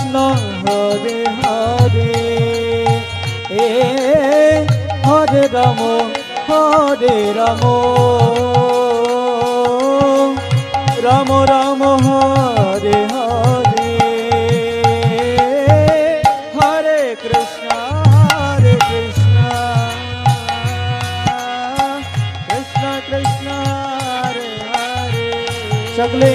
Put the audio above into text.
কৃষ্ণ হরে হরে। এ হরে রাম হরে রাম। রাম রাম, হরে হরে। হরে কৃষ্ণ হরে কৃষ্ণ। কৃষ্ণ কৃষ্ণ, হরে হরে। সকলে